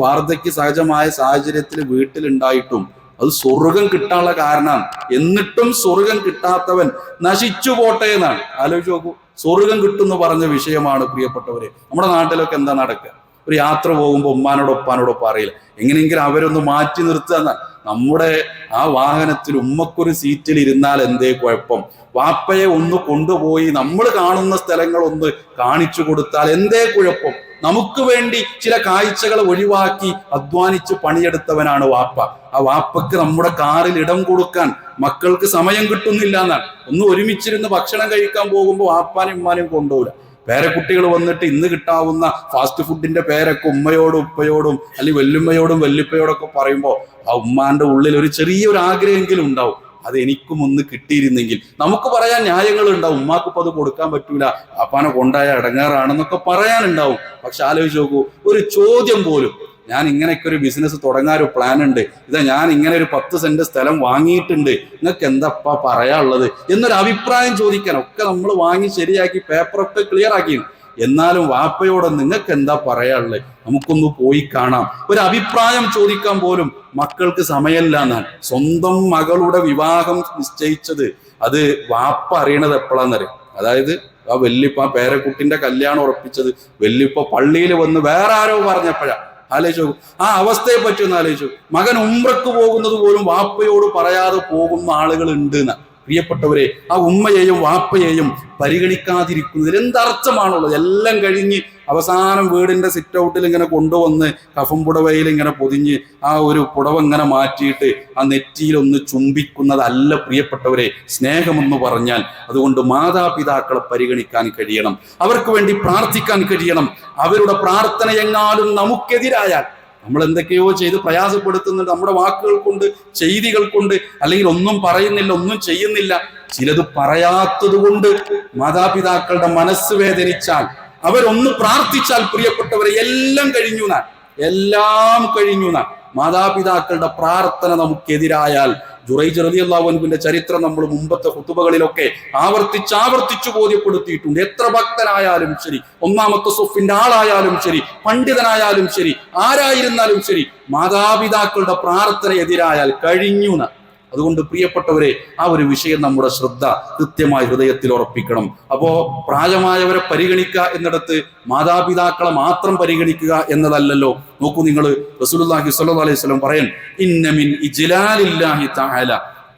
വാർദ്ധക്യ സഹജമായ സാഹചര്യത്തിൽ വീട്ടിലുണ്ടായിട്ടും അത് സ്വർഗം കിട്ടാനുള്ള കാരണം. എന്നിട്ടും സ്വർഗം കിട്ടാത്തവൻ നശിച്ചു പോട്ടെ എന്നാണ്. ആലോചിച്ച് നോക്കൂ. സ്വർഗം കിട്ടുന്നു പറഞ്ഞ വിഷയമാണ് പ്രിയപ്പെട്ടവരെ. നമ്മുടെ നാട്ടിലൊക്കെ എന്താ നടക്കുക? ഒരു യാത്ര പോകുമ്പോൾ ഉമ്മാനോടോ ഉപ്പാനോടോ പറയില്ല. എങ്ങനെയെങ്കിലും അവരൊന്ന് മാറ്റി നിർത്തുക എന്നാ. നമ്മുടെ ആ വാഹനത്തിൽ ഉമ്മക്കൊരു സീറ്റിൽ ഇരുന്നാൽ എന്തേ കുഴപ്പം? വാപ്പയെ ഒന്ന് കൊണ്ടുപോയി നമ്മൾ കാണുന്ന സ്ഥലങ്ങൾ ഒന്ന് കാണിച്ചു കൊടുത്താൽ എന്തേ കുഴപ്പം? നമുക്ക് വേണ്ടി ചില കാഴ്ചകൾ ഒഴിവാക്കി അധ്വാനിച്ച് പണിയെടുത്തവനാണ് വാപ്പ. ആ വാപ്പക്ക് നമ്മുടെ കാറിൽ ഇടം കൊടുക്കാൻ മക്കൾക്ക് സമയം കിട്ടുന്നില്ല എന്നാണ്. ഒന്ന് ഒരുമിച്ചിരുന്ന് ഭക്ഷണം കഴിക്കാൻ പോകുമ്പോൾ വാപ്പാനും ഉമ്മാനും കൊണ്ടുപോകില്ല പേരക്കുട്ടികൾ വന്നിട്ട് ഇന്ന് കിട്ടാവുന്ന ഫാസ്റ്റ് ഫുഡിന്റെ പേരൊക്കെ ഉമ്മയോടും ഉപ്പയോടും അല്ലെങ്കിൽ വെല്ലുമ്മയോടും വെല്ലുപ്പയോടൊക്കെ പറയുമ്പോൾ ആ ഉമ്മാന്റെ ഉള്ളിൽ ഒരു ചെറിയൊരു ആഗ്രഹമെങ്കിലും ഉണ്ടാവും. അത് എനിക്കും ഒന്ന് കിട്ടിയിരുന്നെങ്കിൽ. നമുക്ക് പറയാൻ ന്യായങ്ങൾ ഉണ്ടാവും. ഉമ്മാക്ക് ഇപ്പൊ അത് കൊടുക്കാൻ പറ്റൂല. അപ്പാനെ കൊണ്ടായ അടങ്ങാറാണെന്നൊക്കെ പറയാനുണ്ടാവും. പക്ഷെ ആലോചിച്ച് നോക്കൂ ഒരു ചോദ്യം പോലും. ഞാൻ ഇങ്ങനെയൊക്കെ ഒരു ബിസിനസ് തുടങ്ങാൻ ഒരു പ്ലാൻ ഉണ്ട്. ഇതാ ഞാൻ ഇങ്ങനെ ഒരു പത്ത് സെന്റ് സ്ഥലം വാങ്ങിയിട്ടുണ്ട്. നിങ്ങൾക്ക് എന്താപ്പാ പറയാനുള്ളത്? എന്നൊരു അഭിപ്രായം ചോദിക്കാൻ ഒക്കെ നമ്മൾ വാങ്ങി ശരിയാക്കി പേപ്പറൊക്കെ ക്ലിയർ ആക്കി എന്നാലും വാപ്പയോട് നിങ്ങൾക്ക് എന്താ പറയാനുള്ളത് നമുക്കൊന്ന് പോയി കാണാം. ഒരു അഭിപ്രായം ചോദിക്കാൻ പോലും മക്കൾക്ക് സമയമല്ല എന്നാണ്. സ്വന്തം മകളുടെ വിവാഹം നിശ്ചയിച്ചത് അത് വാപ്പ അറിയണത് എപ്പോഴാന്നറിയാം? അതായത് ആ വെല്ലിപ്പ ആ പേരക്കുട്ടിന്റെ കല്യാണം ഉറപ്പിച്ചത് വെല്ലിപ്പ പള്ളിയിൽ വന്ന് വേറെ ആരോ പറഞ്ഞപ്പോഴാ. ആലോചിച്ചു ആ അവസ്ഥയെ പറ്റി ഒന്ന് ആലോചിച്ചു മകൻ ഉമ്രക്ക് പോകുന്നത് പോലും വാപ്പയോട് പറയാതെ പോകുന്ന ആളുകൾ ഉണ്ട് എന്ന് പ്രിയപ്പെട്ടവരെ ആ ഉമ്മയെയും വാപ്പയെയും പരിഗണിക്കാതിരിക്കുന്നതിൽ എന്തർത്ഥമാണുള്ളത് എല്ലാം കഴിഞ്ഞ് അവസാനം വീടിന്റെ സിറ്റ് ഔട്ടിൽ ഇങ്ങനെ കൊണ്ടുവന്ന് കഫം പുടവയിൽ ഇങ്ങനെ പൊതിഞ്ഞ് ആ ഒരു പുടവ ഇങ്ങനെ മാറ്റിയിട്ട് ആ നെറ്റിയിൽ ഒന്ന് ചുംബിക്കുന്നതല്ല പ്രിയപ്പെട്ടവരെ സ്നേഹമെന്ന് പറഞ്ഞാൽ അതുകൊണ്ട് മാതാപിതാക്കളെ പരിഗണിക്കാൻ കഴിയണം. അവർക്ക് വേണ്ടി പ്രാർത്ഥിക്കാൻ കഴിയണം. അവരുടെ പ്രാർത്ഥന എങ്ങാനും നമുക്കെതിരായാൽ നമ്മൾ എന്തൊക്കെയോ ചെയ്ത് പ്രയാസപ്പെടുത്തുന്നുണ്ട്. നമ്മുടെ വാക്കുകൾ കൊണ്ട് ചെയ്തികൾ കൊണ്ട് അല്ലെങ്കിൽ ഒന്നും പറയുന്നില്ല ഒന്നും ചെയ്യുന്നില്ല. ചിലത് പറയാത്തത് കൊണ്ട് മാതാപിതാക്കളുടെ മനസ്സ് വേദനിച്ചാൽ അവരൊന്ന് പ്രാർത്ഥിച്ചാൽ പ്രിയപ്പെട്ടവരെ എല്ലാം കഴിഞ്ഞു നാൻ എല്ലാം കഴിഞ്ഞു നാൻ മാതാപിതാക്കളുടെ പ്രാർത്ഥന നമുക്കെതിരായാൽ ജുറൈജ് റലിയല്ലാവുവിന്റെ ചരിത്രം നമ്മൾ മുമ്പത്തെ കുത്തുബകളിലൊക്കെ ആവർത്തിച്ച് ആവർത്തിച്ചു ബോധ്യപ്പെടുത്തിയിട്ടുണ്ട് എത്ര ഭക്തനായാലും ശരി ഒന്നാമത്തെ സുഫിന്റെ ആളായാലും ശരി പണ്ഡിതനായാലും ശരി ആരായിരുന്നാലും ശരി മാതാപിതാക്കളുടെ പ്രാർത്ഥന എതിരായാൽ കഴിഞ്ഞു. അതുകൊണ്ട് പ്രിയപ്പെട്ടവരെ ആ ഒരു വിഷയം നമ്മുടെ ശ്രദ്ധ കൃത്യമായി ഹൃദയത്തിൽ ഉറപ്പിക്കണം. അപ്പോ പ്രായമായവരെ പരിഗണിക്കുക എന്നിടത്ത് മാതാപിതാക്കളെ മാത്രം പരിഗണിക്കുക എന്നതല്ലല്ലോ. നോക്കൂ നിങ്ങൾ റസൂലുള്ളാഹി സ്വല്ലല്ലാഹി അലൈഹി വസല്ലം പറയാൻ ഇന്നമിൻ ഇജ്ലാലില്ലാഹി തആല.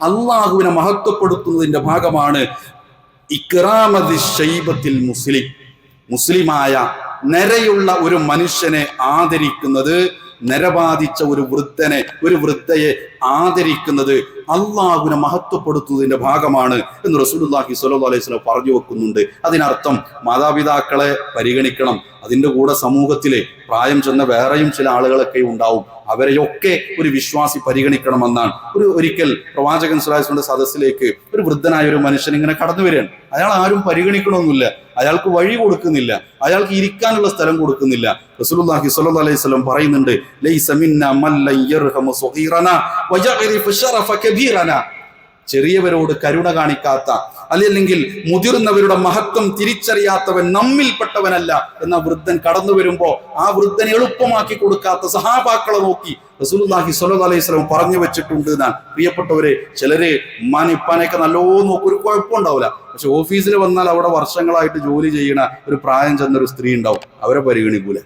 അള്ളാഹുവിനെ മഹത്വപ്പെടുത്തുന്നതിന്റെ ഭാഗമാണ് ഇക്രാമതി ഷൈബത്തിൽ മുസ്ലിം. മുസ്ലിമായ നിരയുള്ള ഒരു മനുഷ്യനെ ആദരിക്കുന്നത് നരബാധിച്ച ഒരു വൃദ്ധനെ ഒരു വൃദ്ധയെ ആദരിക്കുന്നത് അള്ളാഹുവിനെ മഹത്വപ്പെടുത്തുന്നതിന്റെ ഭാഗമാണ് എന്ന് റസൂലുല്ലാഹി സ്വല്ലല്ലാഹു അലൈഹി വസല്ലം പറഞ്ഞു വെക്കുന്നുണ്ട്. അതിനർത്ഥം മാതാപിതാക്കളെ പരിഗണിക്കണം. അതിന്റെ കൂടെ സമൂഹത്തിലെ പ്രായം ചെന്ന വേറെയും ചില ആളുകളൊക്കെ ഉണ്ടാവും. അവരെയൊക്കെ ഒരു വിശ്വാസി പരിഗണിക്കണമെന്നാണ്. ഒരു ഒരിക്കൽ പ്രവാചകൻ സുലാസിന്റെ സദസ്സിലേക്ക് ഒരു വൃദ്ധനായ ഒരു മനുഷ്യൻ ഇങ്ങനെ കടന്നു വരികയാണ്. അയാൾ ആരും പരിഗണിക്കണമെന്നില്ല അയാൾക്ക് വഴി കൊടുക്കുന്നില്ല. അയാൾക്ക് ഇരിക്കാനുള്ള സ്ഥലം കൊടുക്കുന്നില്ല. റസൂലുള്ളാഹി സ്വല്ലല്ലാഹി അലൈഹി വസല്ലം പറയുന്നുണ്ട് ലൈസ ചെറിയവരോട് കരുണ കാണിക്കാത്ത അല്ലെങ്കിൽ മുതിർന്നവരുടെ മഹത്വം തിരിച്ചറിയാത്തവൻ നമ്മിൽപ്പെട്ടവനല്ല എന്ന വൃദ്ധൻ കടന്നു വരുമ്പോ ആ വൃദ്ധനെ എളുപ്പമാക്കി കൊടുക്കാത്ത സഹാബാക്കളെ നോക്കി റസൂലുള്ളാഹി സ്വല്ലല്ലാഹി അലൈഹി വസല്ലം പറഞ്ഞു വെച്ചിട്ടുണ്ട് എന്നാണ്. പ്രിയപ്പെട്ടവരെ ചിലര് ഉമ്മാനെ ഇപ്പാനെയൊക്കെ നല്ലോ നോക്കും ഒരു കുഴപ്പമുണ്ടാവില്ല പക്ഷെ ഓഫീസിൽ വന്നാൽ അവിടെ വർഷങ്ങളായിട്ട് ജോലി ചെയ്യണ ഒരു പ്രായം ചെന്ന ഒരു സ്ത്രീ ഉണ്ടാവും. അവരെ പരിഗണിക്കൂല.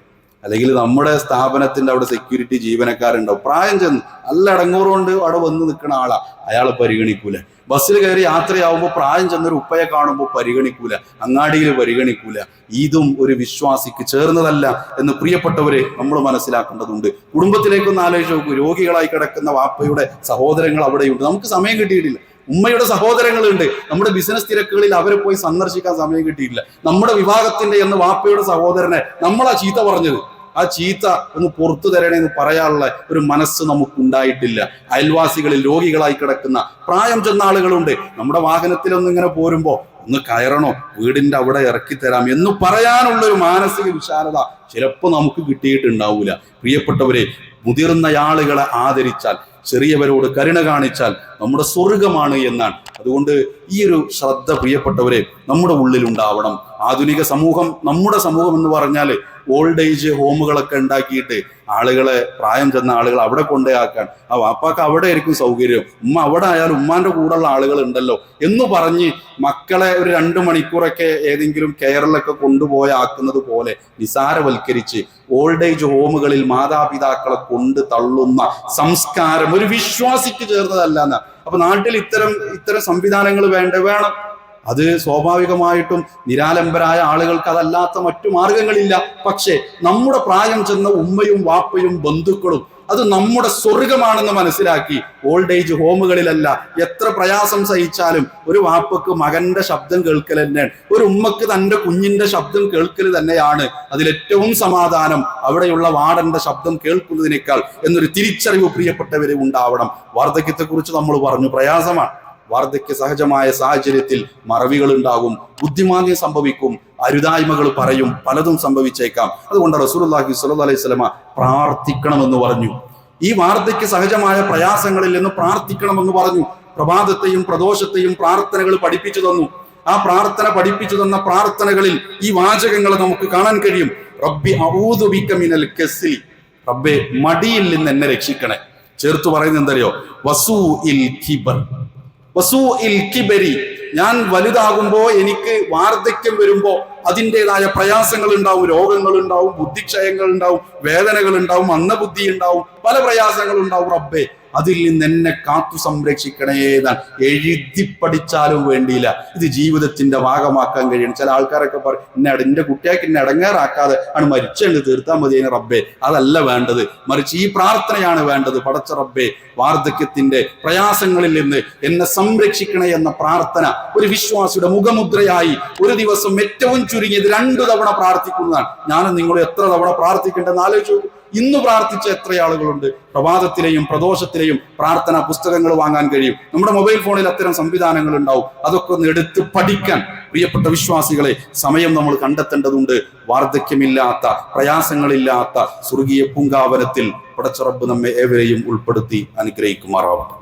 അല്ലെങ്കിൽ നമ്മുടെ സ്ഥാപനത്തിന്റെ അവിടെ സെക്യൂരിറ്റി ജീവനക്കാരുണ്ടാവും പ്രായം ചെന്ന് നല്ല അടങ്ങൂറുകൊണ്ട് അവിടെ വന്ന് നിൽക്കുന്ന ആളാ. അയാളെ പരിഗണിക്കൂല. ബസ്സിൽ കയറി യാത്രയാവുമ്പോൾ പ്രായം ചെന്നൊരു ഉപ്പയെ കാണുമ്പോൾ പരിഗണിക്കൂല. അങ്ങാടിയിൽ പരിഗണിക്കൂല. ഇതും ഒരു വിശ്വാസിക്ക് ചേർന്നതല്ല എന്ന് പ്രിയപ്പെട്ടവരെ നമ്മൾ മനസ്സിലാക്കേണ്ടതുണ്ട്. കുടുംബത്തിലേക്കൊന്ന് ആലോചിച്ച് നോക്കൂ. രോഗികളായി കിടക്കുന്ന വാപ്പയുടെ സഹോദരങ്ങൾ അവിടെയുണ്ട്. നമുക്ക് സമയം കിട്ടിയിട്ടില്ല. ഉമ്മയുടെ സഹോദരങ്ങളുണ്ട്. നമ്മുടെ ബിസിനസ് തിരക്കുകളിൽ അവരെ പോയി സന്ദർശിക്കാൻ സമയം കിട്ടിയിട്ടില്ല. നമ്മുടെ വിഭാഗത്തിന്റെ എന്ന് വാപ്പയുടെ സഹോദരനെ നമ്മളാ ചീത്ത പറഞ്ഞത്. ആ ചീത്ത ഒന്ന് പുറത്തു തരണേ എന്ന് പറയാനുള്ള ഒരു മനസ്സ് നമുക്കുണ്ടായിട്ടില്ല. അയൽവാസികളിൽ രോഗികളായി കിടക്കുന്ന പ്രായം ചെന്ന ആളുകളുണ്ട്. നമ്മുടെ വാഹനത്തിലൊന്നും ഇങ്ങനെ പോരുമ്പോ ഒന്ന് കയറണോ? വീടിന്റെ അവിടെ ഇറക്കി തരാം എന്ന് പറയാനുള്ള ഒരു മാനസിക വിശാലത ചിലപ്പോ നമുക്ക് കിട്ടിയിട്ടുണ്ടാവൂല. പ്രിയപ്പെട്ടവരെ മുതിർന്ന ആളുകളെ ആദരിച്ചാൽ ചെറിയവരോട് കരുണ കാണിച്ചാൽ നമ്മുടെ സ്വർഗമാണ് എന്നാണ്. അതുകൊണ്ട് ഈ ഒരു ശ്രദ്ധ പ്രിയപ്പെട്ടവരെ നമ്മുടെ ഉള്ളിൽ ഉണ്ടാവണം ആധുനിക സമൂഹം നമ്മുടെ സമൂഹം എന്ന് പറഞ്ഞാൽ ഓൾഡ് ഏജ് ഹോമുകളൊക്കെ ഉണ്ടാക്കിയിട്ട് ആളുകളെ പ്രായം ചെന്ന ആളുകൾ അവിടെ കൊണ്ടുപോയാക്കാൻ ആ വാപ്പാക്ക് അവിടെ ആയിരിക്കും സൗകര്യം. ഉമ്മ അവിടെ ആയാലും ഉമ്മാന്റെ കൂടെയുള്ള ആളുകൾ ഉണ്ടല്ലോ എന്ന് പറഞ്ഞ് മക്കളെ ഒരു രണ്ട് മണിക്കൂറൊക്കെ ഏതെങ്കിലും കെയറിലൊക്കെ കൊണ്ടുപോയി ആക്കുന്നത് പോലെ നിസാരവൽക്കരിച്ച് ഓൾഡ് ഏജ് ഹോമുകളിൽ മാതാപിതാക്കളെ കൊണ്ട് തള്ളുന്ന സംസ്കാരം ഒരു വിശ്വാസിക്ക് ചേർന്നതല്ല എന്നാ അപ്പൊ നാട്ടിൽ ഇത്തരം ഇത്തരം സംവിധാനങ്ങൾ വേണ്ട വേണം. അത് സ്വാഭാവികമായിട്ടും നിരാലംബരായ ആളുകൾക്ക് അതല്ലാത്ത മറ്റു മാർഗങ്ങളില്ല. പക്ഷേ നമ്മുടെ പ്രായം ചെന്ന ഉമ്മയും വാപ്പയും ബന്ധുക്കളും അത് നമ്മുടെ സ്വർഗമാണെന്ന് മനസ്സിലാക്കി. ഓൾഡ് ഏജ് ഹോമുകളിലല്ല എത്ര പ്രയാസം സഹിച്ചാലും ഒരു വാപ്പക്ക് മകന്റെ ശബ്ദം കേൾക്കൽ തന്നെയാണ് ഒരു ഉമ്മക്ക് തന്റെ കുഞ്ഞിന്റെ ശബ്ദം കേൾക്കൽ തന്നെയാണ് അതിലേറ്റവും സമാധാനം. അവിടെയുള്ള വാടന്റെ ശബ്ദം കേൾക്കുന്നതിനേക്കാൾ എന്നൊരു തിരിച്ചറിവ് പ്രിയപ്പെട്ടവരെ ഉണ്ടാവണം. വാർദ്ധക്യത്തെക്കുറിച്ച് നമ്മൾ പറഞ്ഞു. പ്രയാസമാണ്. വാർദ്ധക്യ സഹജമായ സാഹചര്യത്തിൽ മറവികൾ ഉണ്ടാകും ബുദ്ധിമാന്യം സംഭവിക്കും അരുതായ്മകൾ പറയും പലതും സംഭവിച്ചേക്കാം. അതുകൊണ്ട് റസൂലുള്ളാഹി സ്വല്ലല്ലാഹി അലൈഹി വസല്ലമ പ്രാർത്ഥിക്കണമെന്ന് പറഞ്ഞു. ഈ വാർദ്ധക്യ സഹജമായ പ്രയാസങ്ങളിൽ നിന്ന് പ്രാർത്ഥിക്കണമെന്ന് പറഞ്ഞു. പ്രഭാതത്തെയും പ്രദോഷത്തെയും പ്രാർത്ഥനകൾ പഠിപ്പിച്ചു തന്നു. ആ പ്രാർത്ഥന പഠിപ്പിച്ചു തന്ന പ്രാർത്ഥനകളിൽ ഈ വാചകങ്ങൾ നമുക്ക് കാണാൻ കഴിയും. റബ്ബി ഔദു ബിക മിനൽ കസ്ലി റബ്ബെ മടിയിൽ നിന്ന് എന്നെ രക്ഷിക്കണേ. ചേർത്ത് പറയുന്നത് എന്തറിയോ? വസൂ ഇൽ കിബരി. ഞാൻ വലുതാകുമ്പോ എനിക്ക് വാർദ്ധക്യം വരുമ്പോ അതിന്റെതായ പ്രയാസങ്ങൾ ഉണ്ടാവും രോഗങ്ങൾ ഉണ്ടാവും ബുദ്ധിക്ഷയങ്ങൾ ഉണ്ടാവും വേദനകൾ ഉണ്ടാവും അന്നബുദ്ധി ഉണ്ടാവും പല പ്രയാസങ്ങൾ ഉണ്ടാവും റബ്ബെ. അതിൽ നിന്ന് എന്നെ കാത്തു സംരക്ഷിക്കണേ എന്നാണ് എഴുതി പഠിച്ചാലും വേണ്ടിയില്ല. ഇത് ജീവിതത്തിന്റെ ഭാഗമാക്കാൻ കഴിയണം. ചില ആൾക്കാരൊക്കെ പറയും എന്നെ എന്റെ കുട്ടിയാക്ക് എന്നെ അടങ്ങാറാക്കാതെ ആണ് മരിച്ചങ്ങ് തീർത്താൽ മതി അതിന് റബ്ബെ. അതല്ല വേണ്ടത്. മറിച്ച് ഈ പ്രാർത്ഥനയാണ് വേണ്ടത്. പടച്ച റബ്ബേ വാർദ്ധക്യത്തിന്റെ പ്രയാസങ്ങളിൽ നിന്ന് എന്നെ സംരക്ഷിക്കണേ എന്ന പ്രാർത്ഥന ഒരു വിശ്വാസിയുടെ മുഖമുദ്രയായി ഒരു ദിവസം ഏറ്റവും ചുരുങ്ങിയത് രണ്ടു തവണ പ്രാർത്ഥിക്കുന്നതാണ്. ഞാൻ നിങ്ങൾ എത്ര തവണ പ്രാർത്ഥിക്കേണ്ടെന്ന് ആലോചിച്ചു. ഇന്ന് പ്രാർത്ഥിച്ച എത്ര ആളുകളുണ്ട്? പ്രഭാതത്തിലെയും പ്രദോഷത്തിലെയും പ്രാർത്ഥന പുസ്തകങ്ങൾ വാങ്ങാൻ കഴിയും. നമ്മുടെ മൊബൈൽ ഫോണിൽ അത്തരം സംവിധാനങ്ങൾ ഉണ്ടാവും. അതൊക്കെ ഒന്ന് എടുത്ത് പഠിക്കാൻ പ്രിയപ്പെട്ട വിശ്വാസികളെ സമയം നമ്മൾ കണ്ടെത്തേണ്ടതുണ്ട്. വാർദ്ധക്യമില്ലാത്ത പ്രയാസങ്ങളില്ലാത്ത സ്വർഗീയ പൂങ്കാവനത്തിൽ പടച്ചറബ് നമ്മെ ഏവരെയും ഉൾപ്പെടുത്തി അനുഗ്രഹിക്കുമാറാവട്ടെ.